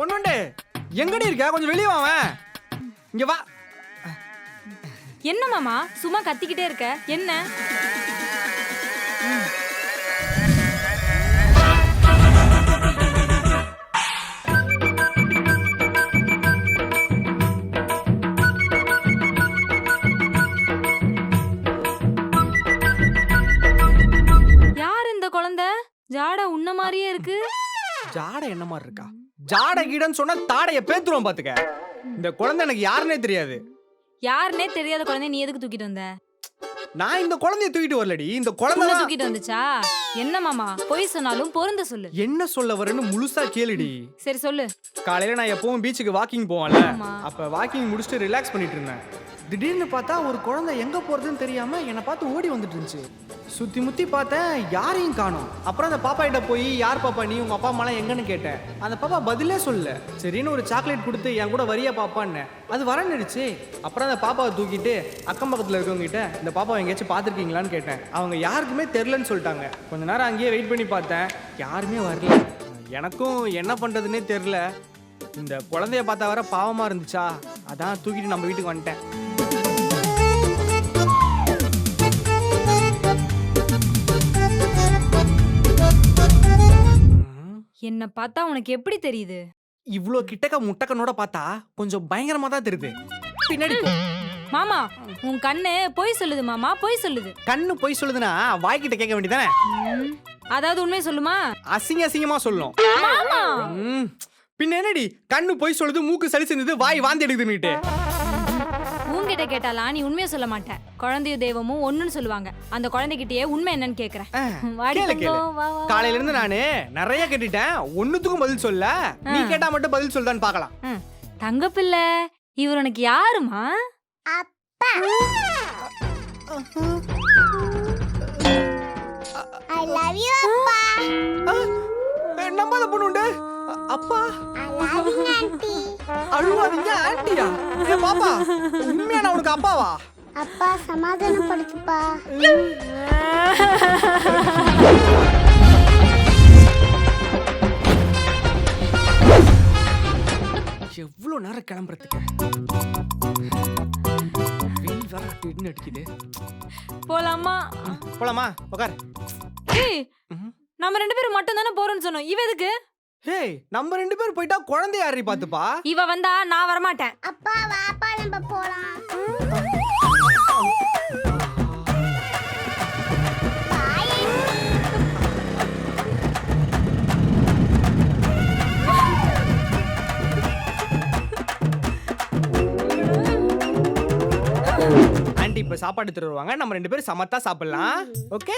ஒண்ணுண்டு எங்கடி இருக்க? கொஞ்சம் வெளியே வாவேன் இங்க வா. என்ன மாமா? சும்மா கத்திக்கிட்டே இருக்க. என்ன? யார் இந்த குழந்தை? ஜாடா உன்ன மாதிரியே இருக்கு. ஜாடை என்ன மாதிரி இருக்கா? ஜாடை கீடன்னு சொன்னா தாடைய பேத்துருவோம் பாத்துக்க. இந்த குழந்தை எனக்கு யாருன்னே தெரியாது. யாருன்னே தெரியாத குழந்தை நீ எதுக்கு தூக்கிட்டு வந்த? நான் இந்த குழந்தைய தூக்கிட்டு வரலடி. இந்த குழந்தை தான் தூக்கிட்டு வந்துச்சா? என்ன மாமா? பொய் சொன்னாலும் பொருந்த சொல்லு. என்ன சொல்ல வரேன்னு முழுசா கேளுடி. சரி சொல்லு. காலையில நான் எப்பவும் பீச்சுக்கு வாக்கிங் போவேன்ல. ஆமா. அப்ப வாக்கிங் முடிச்சுட்டு ரிலாக்ஸ் பண்ணிட்டு இருந்தேன். திடீர்னு பார்த்தா ஒரு குழந்தை எங்கே போகிறதுன்னு தெரியாமல் என்னை பார்த்து ஓடி வந்துட்டு இருந்துச்சு. சுற்றி முத்தி பார்த்தேன் யாரையும் காணும். அப்புறம் அந்த பாப்பா கிட்ட போய் யார் பாப்பா நீ? உங்கள் அப்பா அம்மாலாம் எங்கன்னு கேட்டேன். அந்த பாப்பா பதிலே சொல்லல. சரின்னு ஒரு சாக்லேட் கொடுத்து என் கூட வரியா பாப்பான்னு. அது வரன்னுடுச்சு அப்புறம் அந்த பாப்பாவை தூக்கிட்டு அக்கம் பக்கத்தில் இருக்கவங்ககிட்ட இந்த பாப்பாவை எங்கேயாச்சும் பார்த்துருக்கீங்களான்னு கேட்டேன். அவங்க யாருக்குமே தெரிலன்னு சொல்லிட்டாங்க. கொஞ்ச நேரம் அங்கேயே வெயிட் பண்ணி பார்த்தேன். யாருமே வரல. எனக்கும் என்ன பண்ணுறதுன்னே தெரில. இந்த குழந்தைய பார்த்தா வர பாவமாக இருந்துச்சா? அதான் தூக்கிட்டு நம்ம வீட்டுக்கு வந்துட்டேன். என்ன பார்த்தா உனக்கு எப்படி தெரியுது? இவ்வளோ கிட்டக்க முட்டக்கனோட பார்த்தா கொஞ்சம் பயங்கரமா தான் தெரியுது. பின்னாடி போ. மாமா உன் கண்ணு பொய் சொல்லுது மாமா பொய் சொல்லுது. கண்ணு பொய் சொல்லுதுன்னா வாய்க்கிட்ட கேட்க வேண்டியதானே ம், அதாவது உண்மையை சொல்லுமா? அசிங்க அசிங்கமா சொல்லும். மாமா! ம், பின்ன என்னடி? கண்ணு பொய் சொல்லுது மூக்கு சளி செஞ்சது வாய் வாந்தி எடுக்குதுன்னுட்டு உன்கிட்ட கேட்டாலாம் நீ உண்மையை சொல்ல மாட்டேன் குழந்தையும் தெய்வமும் ஒண்ணுன்னு சொல்லுவாங்க. அந்த குழந்தைகிட்டயே உண்மை என்னன்னு கேக்குறேன். ஆ, வாடி கேளு, தங்கம், கேளு. வா, வா. காலையில இருந்து நானு நிறைய கேட்டுட்டேன். ஒண்ணுத்துக்கும் பதில் சொல்ல. நீ கேட்டா மட்டும் பதில் சொல்லுதான்னு பார்க்கலாம். ம், தங்கப்பிள்ளை இவர் உனக்கு யாருமா அப்பா. ஐ லவ் யூ அப்பா. ஆ, நம்பாத பொண்ணு உண்டு. அப்பா. அழுவாதீங்க ஆண்டியா. ஏ பாப்பா உண்மையான உனக்கு அப்பாவா? அப்பா சமாதானப்படுத்துப்பா எவ்வளவு நேரம் கிளம்புறதுக்கு? வெயில் வேற இடின்னு அடிக்குது. போலாமா? போலாமா? உட்கார். நம்ம ரெண்டு பேரும் மட்டும் தானே போறோம்னு சொன்னோம். இவ எதுக்கு? ஹேய் நம்ம ரெண்டு பேரும் போயிட்டா குழந்தை யாரி பாத்துப்பா இவ வந்தா நான் வரமாட்டேன். அப்பா வாப்பா நம்ம போலாம். ஆண்டி இப்ப சாப்பாடு எடுத்துட்டு வருவாங்க. நம்ம ரெண்டு பேரும் சமத்தா சாப்பிடலாம். ஓகே?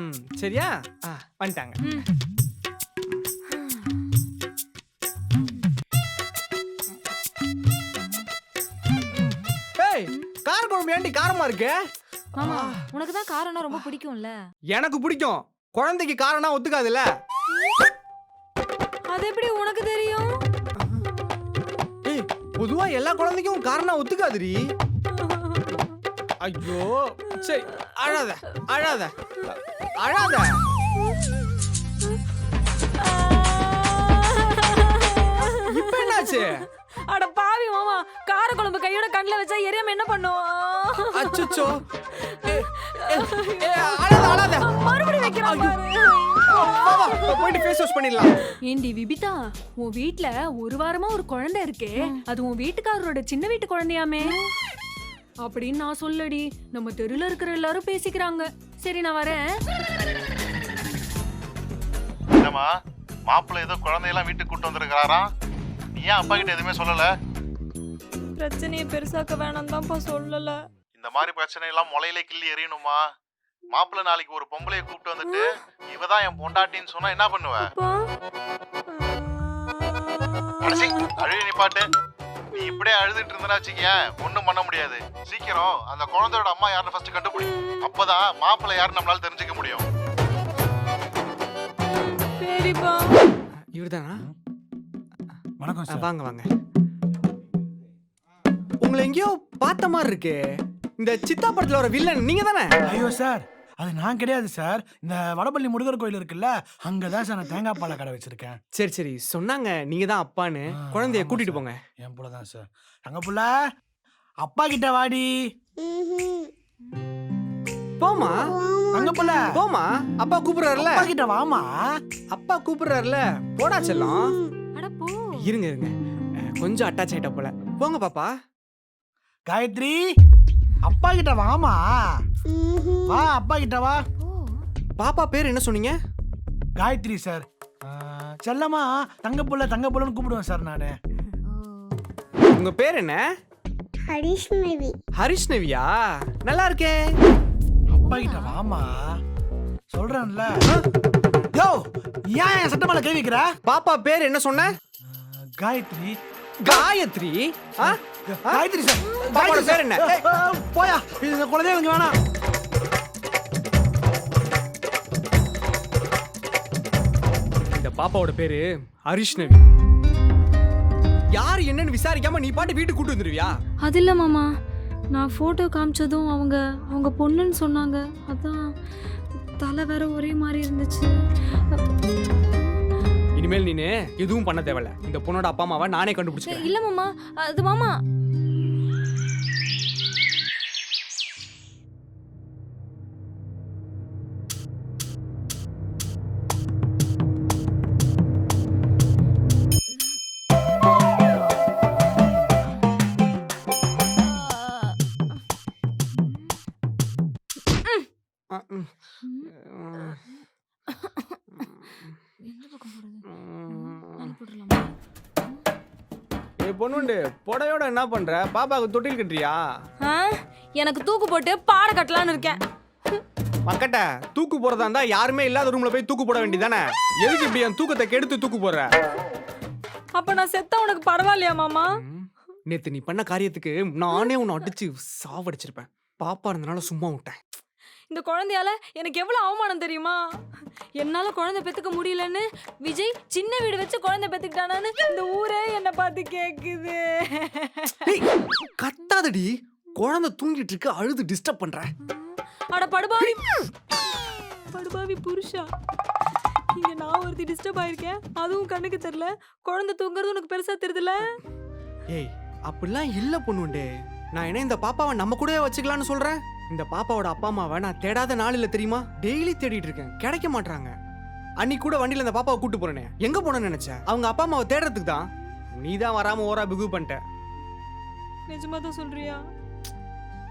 ம் சரியா? ஆ வந்துட்டாங்க. ம். குழம்பு ஏண்டி காரமா இருக்கு? மாமா உனக்கு தான் காரம்னா ரொம்ப பிடிக்கும்ல. எனக்கு பிடிக்கும். குழந்தைக்கு காரம்னா ஒத்துக்காதுல்ல? அது எப்படி உனக்கு தெரியும்? ஏய் பொதுவா எல்லா குழந்தைக்கும் காரணம் ஒத்துக்காதுடி. ஐயோ சரி அழாத அழாத அழாத. இப்ப என்னாச்சு? அட பாவி மாமா கார குழம்பு கையோட கண்ணுல வச்சா எரியாம என்ன பண்ணுவோம் அச்சச்சோ. அழாத அழாத மறுபடியும் வைக்கிறான் போயிட்டு ஃபேஸ் வாஷ் பண்ணிடலாம். ஏண்டி விபிதா உன் வீட்ல ஒரு வாரமா ஒரு குழந்தை இருக்கே. அது உன் வீட்டுக்காரரோட சின்ன வீட்டு குழந்தையாமே. அப்படின்னு நான் சொல்லடி. நம்ம தெருல இருக்கிற எல்லாரும் பேசிக்கிறாங்க. சரி நான் வரேன். மாப்பிள்ளை ஏதோ குழந்தையெல்லாம் வீட்டுக்கு கூட்டு வந்திருக்கிறாராம் ஏன் அப்பா கிட்ட எதுவுமே சொல்லல? பிரச்சனையை பெருசாக்க வேணாம் தான்ப்பா சொல்லல. இந்த மாதிரி பிரச்சனை எல்லாம் முளையிலே கிள்ளி எறியணுமா? மாப்பிள்ளை நாளைக்கு ஒரு பொம்பளைய கூப்பிட்டு வந்துட்டு இவ தான் என் பொண்டாட்டின்னு சொன்னா என்ன பண்ணுவ? அடச்சி, அழுகி நிப்பாட்டு நீ இப்படியே அழுதுட்டு இருந்தனா வச்சுக்கேன் ஒண்ணும் பண்ண முடியாது. சீக்கிரம் அந்த குழந்தையோட அம்மா யாருன்னு ஃபர்ஸ்ட் கண்டுபிடி. அப்பதான் மாப்பிள்ளை யாருன்னு நம்மளால தெரிஞ்சுக்க முடியும். சரிப்பா. இவர்தானா? வணக்கம் சார். வாங்க வாங்க. உங்களை எங்கேயோ பார்த்த மாதிரி இருக்கு. இந்த சித்தா படத்துல வர வில்லன் நீங்க தானே ஐயோ சார். அது நான் கிடையாது சார். இந்த வடபள்ளி முருகர் கோயில் இருக்குல்ல அங்கதான் சார் நான் தேங்காய் பாலை கடை வச்சிருக்கேன். சரி சரி. சொன்னாங்க. நீங்க தான் அப்பான்னு குழந்தைய கூட்டிட்டு சார். போங்க. என் புள்ள தான் சார். தங்க புள்ள அப்பா கிட்ட வாடி. போமா தங்க புள்ள. போமா அப்பா கூப்பிடுறாருல. அப்பா கிட்ட வாமா அப்பா கூப்பிடுறாருல. போடா செல்லம். இருங்க இருங்க. கொஞ்சம் அட்டாச் ஆயிட்ட போல. போங்க பாப்பா. காயத்ரி அப்பா கிட்ட வாமா. வா அப்பா கிட்ட வா. பாப்பா பேர் என்ன சொன்னீங்க? காயத்ரி சார். ஆ, செல்லம்மா தங்க புள்ள தங்க புள்ளன்னு கூப்பிடுவேன் சார் நானு. உங்க பேர் என்ன? ஹரிஷ்ணவி ஹரிஷ்ணவியா நல்லா இருக்கே. அப்பா கிட்ட வாமா. சொல்றேன்ல. யோ ஏன் என் சட்டை மேல கை வைக்கிற? பாப்பா பேர் என்ன சொன்ன? காயத்ரி. காயத்ரி? ஆ? காயத்ரி சார் காயத்ரி பேர் என்ன? போயா. இது இந்த குழந்தைய எனக்கு வேணாம். இந்த பாப்பாவோட பேரு ஹரிஷ்ணவி. யார் என்னன்னு விசாரிக்காம நீ பாட்டு வீட்டுக்கு கூட்டு வந்துருவியா? அது இல்லை மாமா. நான் ஃபோட்டோ காமிச்சதும் அவங்க அவங்க பொண்ணுன்னு சொன்னாங்க. அதான் தலை வேற ஒரே மாதிரி இருந்துச்சு. இனிமேல் நீனு எதுவும் பண்ண தேவையில்ல. இந்த பொண்ணோட அப்பா அம்மாவை நானே கண்டுபிடிச்சிக்கிறேன். இல்ல மாமா அது மாமா. ஏய் பொண்ணுண்டு புடையோட என்ன பண்ற? பாப்பாவுக்கு தொட்டில் கட்டுறியா? எனக்கு தூக்கு போட்டு பாட கட்டலான்னு இருக்கேன். மக்கட்ட தூக்கு போறதா இருந்தா யாருமே இல்லாத ரூம்ல போய் தூக்கு போட வேண்டியதானே எதுக்கு இப்படி என் தூக்கத்தை கெடுத்து தூக்கு போடுற? அப்ப நான் செத்தா உனக்கு பரவாயில்லையா மாமா. நேத்து நீ பண்ண காரியத்துக்கு நானே உன்னை அடிச்சு சாவடிச்சிருப்பேன். பாப்பா இருந்தனால சும்மா விட்டேன். இந்த குழந்தையால எனக்கு எவ்வளவு அவமானம் தெரியுமா? என்னால குழந்தை பெத்துக்க முடியலன்னு விஜய் சின்ன வீடு வச்சு குழந்தை பெத்துக்கிட்டானான்னு இந்த ஊரே என்ன பார்த்து கேக்குது. கத்தாதடி. குழந்தை தூங்கிட்டு இருக்கு அழுது டிஸ்டர்ப் பண்ற. அட படுபாவி. படுபாவி புருஷா. இங்க நான் ஒருத்தி டிஸ்டர்ப் ஆயிருக்கேன். அதுவும் கண்ணுக்கு தெரியல. குழந்தை தூங்குறது உனக்கு பெருசா தெரியுதுல? ஏய் அப்படிலாம் இல்ல பொண்ணுண்டே. நான் என்ன இந்த பாப்பாவை நம்ம கூடவே வச்சுக்கலாம்னு சொல்றேன். இந்த பாப்பாவோட அப்பா அம்மாவை நான் தேடாத நாள் இல்ல தெரியுமா? டெய்லி தேடிட்டு இருக்கேன். கிடைக்க மாட்றாங்க. அன்னைக்கு கூட வண்டியில இந்த பாப்பாவை கூட்டு போறேனே. எங்க போனேன்னு நினைச்ச? அவங்க அப்பா அம்மாவை தேடுறதுக்கு தான். நீ தான் வராம ஓரா பிகு பண்ணிட்ட. நிஜமா தான் சொல்றியா?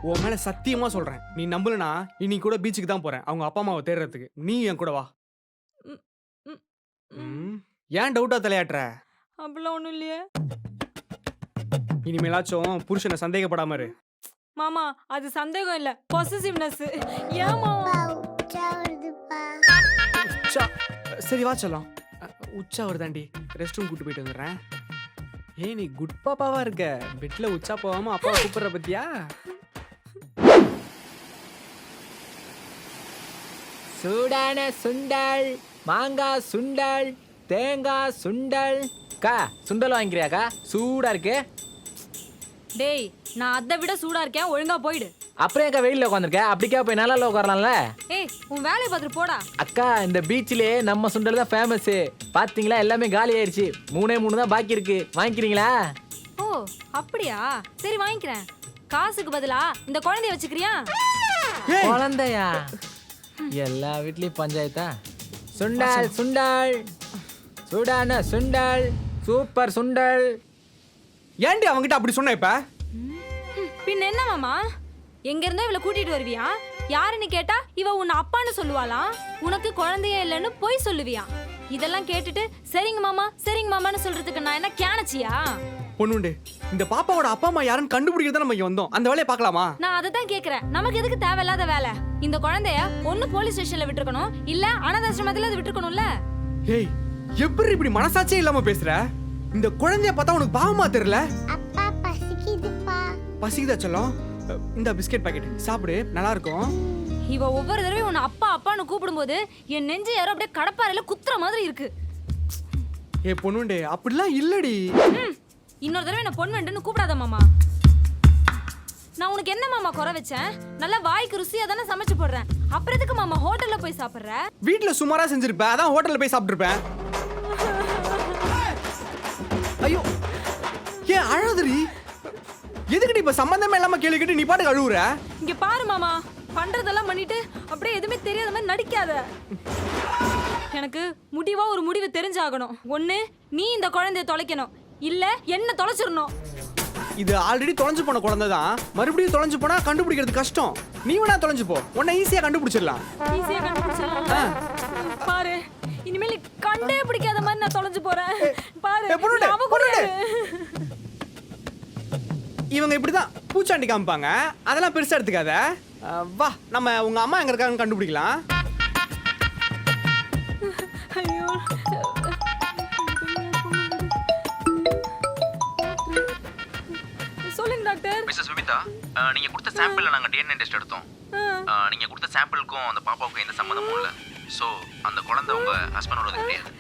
உன் மேல சத்தியமா சொல்றேன். நீ நம்பலனா இன்னைக்கு கூட பீச்சுக்கு தான் போறேன். அவங்க அப்பா அம்மாவை தேடுறதுக்கு. நீ என் கூட வா. ம். ஏன் டவுட்டா தலையாட்டுற? அப்படிலாம் ஒண்ணும் இல்லையே. இனிமேலாச்சும் புருஷனை சந்தேகப்படாம இரு. மாமா அது சந்தேகம் இல்ல. பொசசிவ்னஸ் உச்சா சரி வா செல்லம். அஹ், உச்சா வருதாண்டி? ரெஸ்ட் ரூம் கூட்டு போயிட்டு வந்துடுறேன். ஏய் நீ குட் பாப்பாவா இருக்க? பெட்ல உச்சா போகாம அப்பா கூப்பிடுற பத்தியா? சூடான சுண்டல் மாங்காய் சுண்டல் தேங்காய் சுண்டல். கா சுண்டல் வாங்கிக்கிறியாக்கா? சூடா இருக்கு. டேய் நான் அதை விட சூடா இருக்கேன். ஒழுங்கா போயிடு. அப்புறம் ஏக்கா வெயிலில் உட்காந்துருக்க அப்படிக்கா போய் நல்லா உட்காரலாம்ல ஏய் உன் வேலையை பார்த்துட்டு போடா. அக்கா இந்த பீச்சிலே நம்ம சுண்டல் தான் ஃபேமஸ் பாத்தீங்களா? எல்லாமே காலி ஆயிருச்சு மூணே மூணு தான் பாக்கி இருக்கு. வாங்கிக்கிறீங்களா? ஓ அப்படியா? சரி வாங்கிக்கிறேன். காசுக்கு பதிலா இந்த குழந்தைய வச்சுக்கிறியா? குழந்தையா? எல்லா வீட்லயும் பஞ்சாயத்தா? சுண்டல் சுண்டல். சூடான சுண்டல். சூப்பர் சுண்டல். ஏன்டி அவங்கிட்ட அப்படி சொன்ன இப்ப? பின்ன என்ன மாமா? எங்க இருந்தோ இவளை கூட்டிட்டு வருவியா? யாருன்னு கேட்டா இவ உன்னை அப்பான்னு சொல்லுவாளாம் உனக்கு குழந்தையே இல்லைன்னு பொய் சொல்லுவியா? இதெல்லாம் கேட்டுட்டு சரிங்க மாமா சரிங்க மாமான்னு சொல்றதுக்கு நான் என்ன கேனச்சியா? பொண்ணுண்டு இந்த பாப்பாவோட அப்பா அம்மா யாருன்னு கண்டுபிடிக்கிறத நம்ம இங்க வந்தோம். அந்த வேலையை பார்க்கலாமா? நான் அதை தான் கேக்குறேன். நமக்கு எதுக்கு தேவையில்லாத வேலை? இந்த குழந்தைய ஒண்ணு போலீஸ் ஸ்டேஷன்ல விட்டுருக்கணும் இல்ல அனாதாசிரமத்துல அது விட்டுருக்கணும்ல? ஏய் எப்படி இப்படி மனசாட்சியே இல்லாம பேசுற? இந்த குழந்தைய பார்த்தா உனக்கு பாவமா தெரியல? அப்பா பசிக்குதுப்பா. பசிக்குதா செல்லம்? இந்த பிஸ்கெட் பாக்கெட் சாப்பிடு நல்லா இருக்கும் இவ ஒவ்வொரு தடவையும் உன்னை அப்பா அப்பான்னு கூப்பிடும்போது என் நெஞ்சு யாரோ அப்படியே கடப்பாறையில குத்துற மாதிரி இருக்கு. ஏ பொண்ணுண்டு அப்படிலாம் இல்லடி. ம், இன்னொரு தடவை என்ன பொண்ணு வேண்டுன்னு கூப்பிடாத மாமா. நான் உனக்கு என்ன மாமா குறை வச்சேன்? நல்லா வாய்க்கு ருசியா தானே சமைச்சு போடுறேன். அப்புறம் எதுக்கு மாமா ஹோட்டல்ல போய் சாப்பிடுற? வீட்ல சுமாரா செஞ்சிருப்பேன் அதான் ஹோட்டல்ல போய் சாப்பிட்டுருப்பேன் ஐயோ ஏன் அழாதடி? எதுக்குடி இப்ப சம்பந்தமே இல்லாம கேள்வி கேட்டு நீ பாட்டுக்கு அழுவுற? இங்க பாரு மாமா பண்றதெல்லாம் பண்ணிட்டு அப்படியே எதுவுமே தெரியாத மாதிரி நடிக்காத. எனக்கு முடிவா ஒரு முடிவு தெரிஞ்சாகணும். ஒண்ணு நீ இந்த குழந்தைய தொலைக்கணும். இல்ல என்ன தொலைச்சிடணும். இது ஆல்ரெடி தொலைஞ்சு போன குழந்தை தான். மறுபடியும் தொலைஞ்சு போனா கண்டுபிடிக்கிறது கஷ்டம். நீ வேணா தொலைஞ்சு போ. உன்னை ஈஸியா கண்டுபிடிச்சிடலாம். ஈஸியா கண்டுபிடிச்சிடலாம். பாரு கண்டே பிடிக்காத மாதிரி நான் தொலைஞ்சு போறேன். பாரு அவ கூட. இவங்க இப்படிதான் பூச்சாண்டி காமிப்பாங்க. அதெல்லாம் பெருசா எடுத்துக்காத. வா நம்ம உங்க அம்மா எங்க இருக்காங்கன்னு கண்டுபிடிக்கலாம். ஐயோ. சொல்லுங்க டாக்டர். மிஸ்ஸஸ் விபிதா நீங்க கொடுத்த சாம்பிள்ல நாங்க டிஎன்ஏ டெஸ்ட் எடுத்தோம். நீங்க கொடுத்த சாம்பிளுக்கும் அந்த பாப்பாவுக்கும் எந்த சம்மந்தமும் இல்ல. சோ அந்த குழந்தை உங்க ஹஸ்பண்டோடது கிடையாது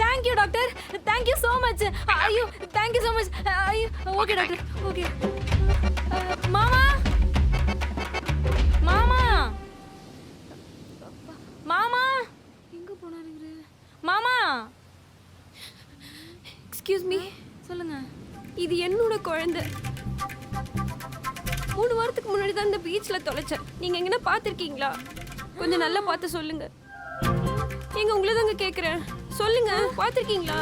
thank you doctor thank you so much ஐயோ தேங்க்யூ ஸோ மச் ஐயோ ஓகே டாக்டர் ஓகே மாமா மாமா மாமா எங்க போனாரு மாமா எக்ஸ்கியூஸ் மீ சொல்லுங்க. இது என்னோட குழந்தை. மூணு வாரத்துக்கு முன்னாடி தான் இந்த பீச்சில் தொலைச்சேன். நீங்கள் எங்கன்னா பார்த்துருக்கீங்களா? கொஞ்சம் நல்லா பார்த்து சொல்லுங்க. எங்க உங்களை தாங்க கேட்குறேன் சொல்லுங்க பார்த்துருக்கீங்களா?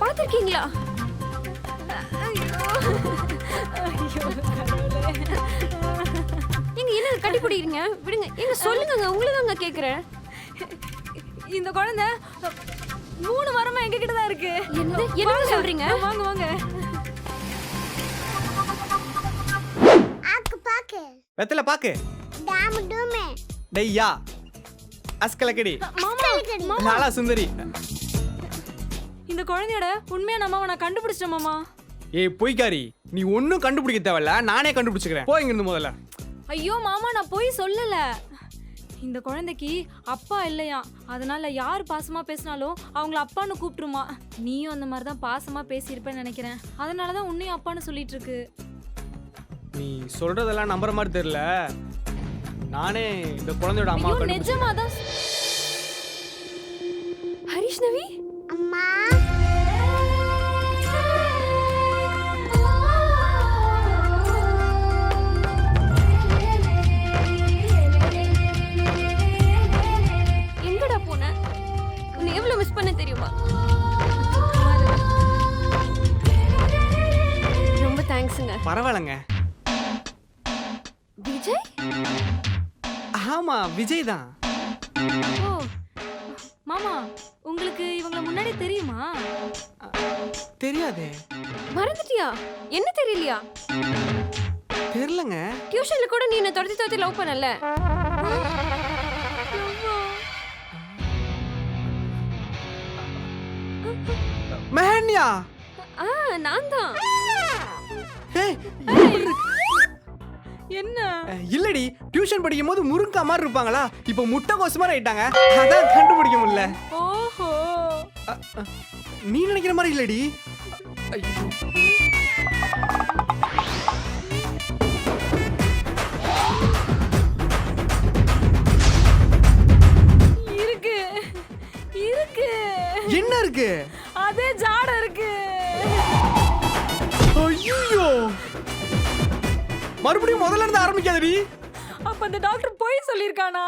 பார்த்துருக்கீங்களா? எங்க என்ன கட்டி பிடிக்கிறீங்க? விடுங்க. எங்க சொல்லுங்க உங்களை தாங்க கேட்குறேன் இந்த குழந்தை மூணு வாரமா எங்க கிட்ட தான் இருக்கு. என்னது? என்ன சொல்றீங்க? வாங்க வாங்க. வெத்தலை பாக்கு. டாமு டூமே. டெய்யா அஸ்கலக்கடி மாமா நாளா சுந்தரி. இந்த குழந்தையோட உண்மையான அம்மாவை நான் கண்டுபிடிச்சிட்டேன் மாமா. ஏய் பொய்க்காரி நீ ஒன்றும் கண்டுபிடிக்க தேவையில்ல. நானே கண்டுபிடிச்சுக்கிறேன். போ இங்கிருந்து முதல்ல. ஐயோ மாமா நான் போய் சொல்லல. இந்த குழந்தைக்கு அப்பா இல்லையா? அதனால யார் பாசமா பேசினாலும் அவங்கள அப்பான்னு கூப்பிட்டுருமா. நீயும் அந்த மாதிரி தான் பாசமா பேசியிருப்பேன்னு நினைக்கிறேன். அதனால தான் உன்னையும் அப்பான்னு சொல்லிட்டு இருக்கு. நீ சொல்றதெல்லாம் நம்புற மாதிரி தெரியல. நானே இந்த குழந்தையோட அம்மா ஐயோ நிஜமா தான் ஹரிஷ் நவி? அம்மா. எங்கடா போன? உன்னை எவ்வளவு மிஸ் பண்ண தெரியுமா? ரொம்ப தேங்க்ஸுங்க பரவாயில்லைங்க. விஜய் தான். ஓ மாமா உங்களுக்கு இவங்கள முன்னாடி தெரியுமா? தெரியாதே. மறந்துட்டியா? என்ன தெரியலையா? தெரிலங்க டியூஷன்ல கூட நீ என்ன துரத்தி துரத்தி லவ் பண்ணல. மெஹன்யா. ஆ நான் தான். ஏய், என்ன? இல்லடி டியூஷன் படிக்கும் போது முருங்கா மாதிரி இருப்பாங்களா? இப்போ முட்டை கோசமா ஆயிட்டாங்க. அதான் கண்டுபிடிக்க முடியல. ஓஹோ. நீ நினைக்கிற மாதிரி இல்லடி. இருக்கு. இருக்கு. என்ன இருக்கு? அதே ஜாடம் இருக்கு. ஐயோ! மறுபடியும் முதல்ல இருந்து ஆரம்பிக்காதடி. அப்ப அந்த டாக்டர் போய் சொல்லிருக்கானா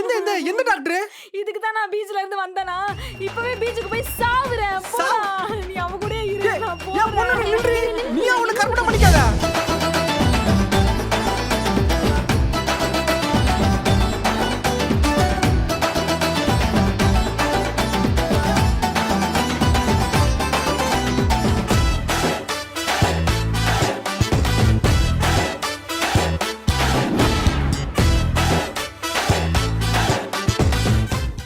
எந்த எந்த எந்த டாக்டர் இதுக்கு தான் நான் பீச்ல இருந்து வந்தேனா? இப்பவே பீச்சுக்கு போய் சாவுறேன்.